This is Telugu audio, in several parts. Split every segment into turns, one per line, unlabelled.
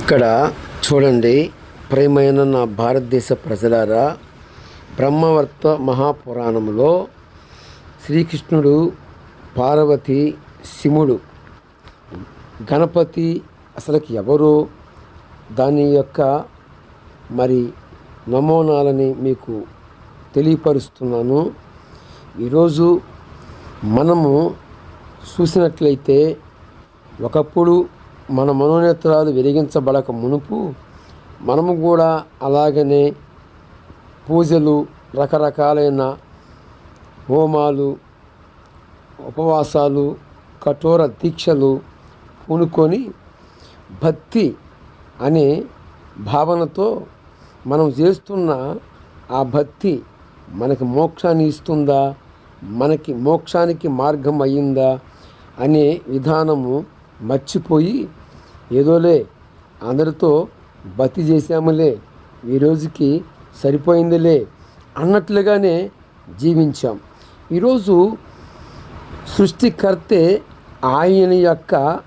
ఇక్కడ చూడండి ప్రేమైన నా భారతదేశ ప్రజలారా బ్రహ్మవర్త మహాపురాణంలో శ్రీకృష్ణుడు పార్వతి శివుడు గణపతి అసలుకి ఎవరు? దాని యొక్క మరి నమూనాలని మీకు తెలియపరుస్తున్నాను. ఈరోజు మనము చూసినట్లయితే ఒకప్పుడు మన మనోనేత్రాలు వెలిగించబడక మునుపు మనము కూడా అలాగనే పూజలు రకరకాలైన హోమాలు ఉపవాసాలు కఠోర దీక్షలు పూనుకొని భక్తి అనే భావనతో మనం చేస్తున్న ఆ భక్తి మనకి మోక్షాన్ని ఇస్తుందా? మనకి మోక్షానికి మార్గం అయ్యిందా అనే విధానము మర్చిపోయి ఏదోలే అందరితో భక్తి చేశాములే ఈ రోజుకి సరిపోయిందిలే అన్నట్లుగానే జీవించాం. ఈరోజు సృష్టికర్తే ఆయన యొక్క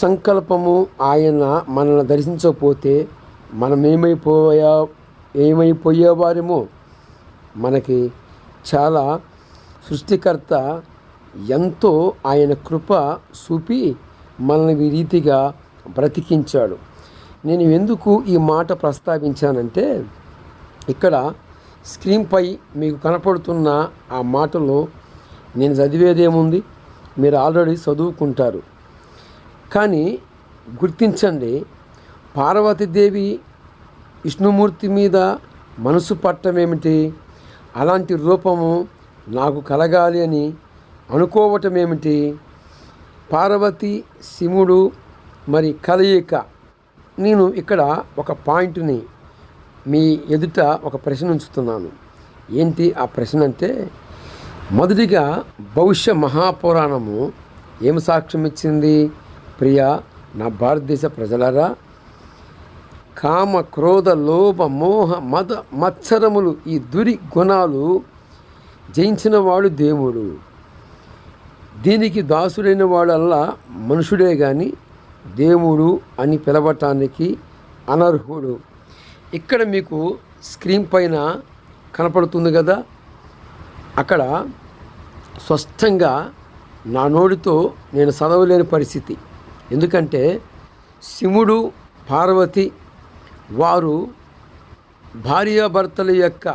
సంకల్పము ఆయన మనల్ని దర్శించకపోతే మనం ఏమైపోయా ఏమైపోయేవారేమో మనకి చాలా సృష్టికర్త ఎంతో ఆయన కృప చూపి మనల్ని ఈ రీతిగా బ్రతికించాడు. నేను ఎందుకు ఈ మాట ప్రస్తావించానంటే ఇక్కడ స్క్రీన్పై మీకు కనపడుతున్న ఆ మాటలో నేను చదివేదేముంది? మీరు ఆల్రెడీ చదువుకుంటారు. కానీ గుర్తించండి పార్వతీదేవి విష్ణుమూర్తి మీద మనసు పట్టమేమిటి అలాంటి రూపము నాకు కలగాలి అని అనుకోవటం ఏమిటి? పార్వతి శివుడు మరి కలయిక. నేను ఇక్కడ ఒక పాయింట్ని మీ ఎదుట ఒక ప్రశ్న ఉంచుతున్నాను. ఏంటి ఆ ప్రశ్న అంటే మొదటిగా భవిష్య మహాపురాణము ఏమి సాక్ష్యం ఇచ్చింది ప్రియా నా భారతదేశ ప్రజలరా కామ క్రోధ లోభ మోహ మద మత్సరములు ఈ దురి గుణాలు జయించిన వాడు దేవుడు. దీనికి దాసుడైన వాడల్లా మనుషుడే కానీ దేవుడు అని పిలవటానికి అనర్హుడు. ఇక్కడ మీకు స్క్రీన్ పైన కనపడుతుంది కదా? అక్కడ స్పష్టంగా నా నోటితో నేను చదవలేని పరిస్థితి. ఎందుకంటే శివుడు పార్వతి వారు భార్యాభర్తల యొక్క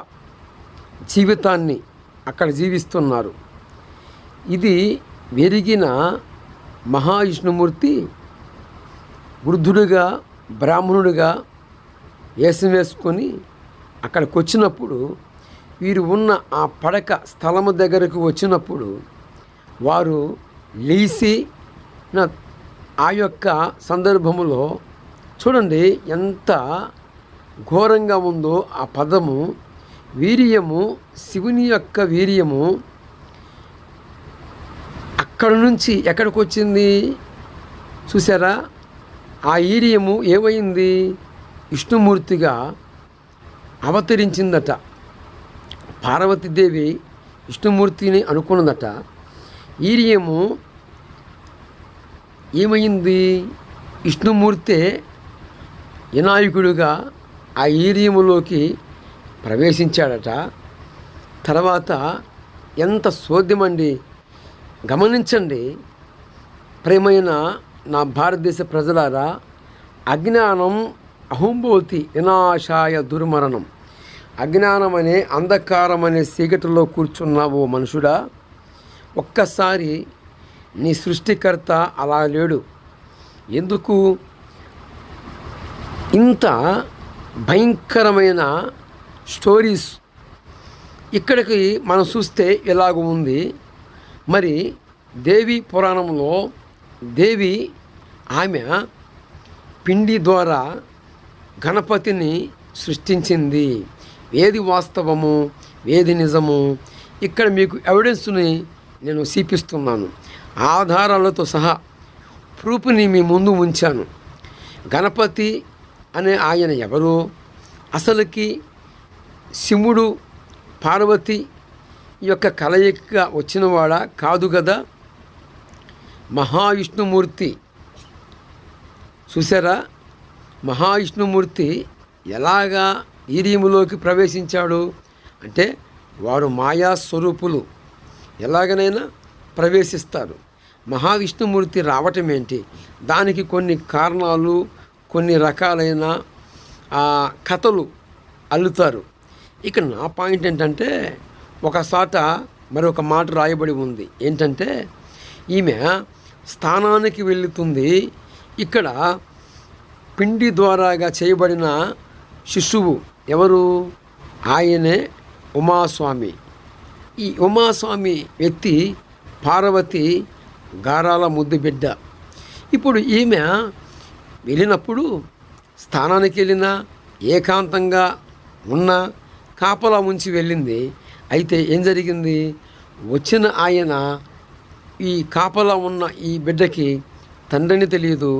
జీవితాన్ని అక్కడ జీవిస్తున్నారు. ఇది వెరిగిన మహావిష్ణుమూర్తి వృద్ధుడిగా బ్రాహ్మణుడిగా వేసం వేసుకొని అక్కడికి వచ్చినప్పుడు వీరు ఉన్న ఆ పడక స్థలము దగ్గరకు వచ్చినప్పుడు వారు లేచి నా- ఆ యొక్క సందర్భములో చూడండి ఎంత ఘోరంగా ఉందో ఆ పదము. వీర్యము శివుని యొక్క వీర్యము అక్కడ నుంచి ఎక్కడికి వచ్చింది? చూసారా ఆ ఈడియము ఏమైంది? విష్ణుమూర్తిగా అవతరించిందట. పార్వతీదేవి విష్ణుమూర్తిని అనుకున్నదట. ఈరియము ఏమైంది? విష్ణుమూర్తే వినాయకుడిగా ఆ ఈరియములోకి ప్రవేశించాడట. తర్వాత ఎంత సోద్యమండి గమనించండి. ప్రేమైన నా భారతదేశ ప్రజలారా అజ్ఞానం అహంభూతి వినాశాయ దుర్మరణం. అజ్ఞానం అనే అంధకారం అనే చీకటిలో కూర్చున్న ఓ మనుషుడా. ఒక్కసారి నీ సృష్టికర్త అలా లేడు. ఎందుకు? ఇంత భయంకరమైన స్టోరీస్ ఇక్కడికి మనం చూస్తే ఎలాగ ఉంది. మరి దేవి పురాణంలో దేవి ఆమె పిండి ద్వారా గణపతిని సృష్టించింది. ఏది వాస్తవము ఏది నిజము. ఇక్కడ మీకు ఎవిడెన్స్ని నేను చూపిస్తున్నాను. ఆధారాలతో సహా ప్రూఫ్ని మీ ముందు ఉంచాను. గణపతి అనే ఆయన ఎవరు? అసలుకి శివుడు పార్వతి యొక్క కలయికగా వచ్చినవాడా? కాదు కదా. మహావిష్ణుమూర్తి చూసారా మహావిష్ణుమూర్తి ఎలాగా ఈరీములోకి ప్రవేశించాడు? అంటే వారు మాయా స్వరూపులు. ఎలాగనైనా ప్రవేశిస్తారు. మహావిష్ణుమూర్తి రావటం ఏంటి దానికి కొన్ని కారణాలు కొన్ని రకాలైన కథలు అల్లుతారు. ఇక నా పాయింట్ ఏంటంటే ఒక ఒకసాట మరొక మాట రాయబడి ఉంది. ఏంటంటే ఈమె స్థానానికి వెళుతుంది ఇక్కడ పిండి ద్వారాగా చేయబడిన శిశువు ఎవరు? ఆయనే ఉమాస్వామి. ఈ ఉమాస్వామి వ్యక్తి పార్వతి గారాల ముద్దు బిడ్డ. ఇప్పుడు ఈమె వెళ్ళినప్పుడు స్థానానికి వెళ్ళినా ఏకాంతంగా ఉన్న కాపలా ఉంచి వెళ్ళింది. అయితే ఏం జరిగింది? వచ్చిన ఆయన ఈ కాపలా ఉన్న ఈ బిడ్డకి తండ్రిని తెలియదు.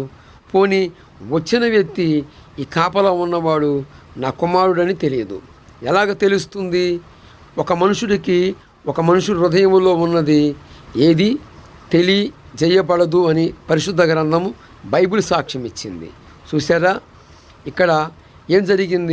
పోని వచ్చిన వ్యక్తి ఈ కాపలా ఉన్నవాడు నా కుమారుడని తెలియదు. ఎలాగ తెలుస్తుంది? ఒక మనుషుడికి ఒక మనుషుడు హృదయంలో ఉన్నది ఏది? తెలియజేయబడదు అని పరిశుద్ధ గ్రంథము బైబిల్ సాక్ష్యం ఇచ్చింది చూసారా ఇక్కడ ఏం జరిగింది?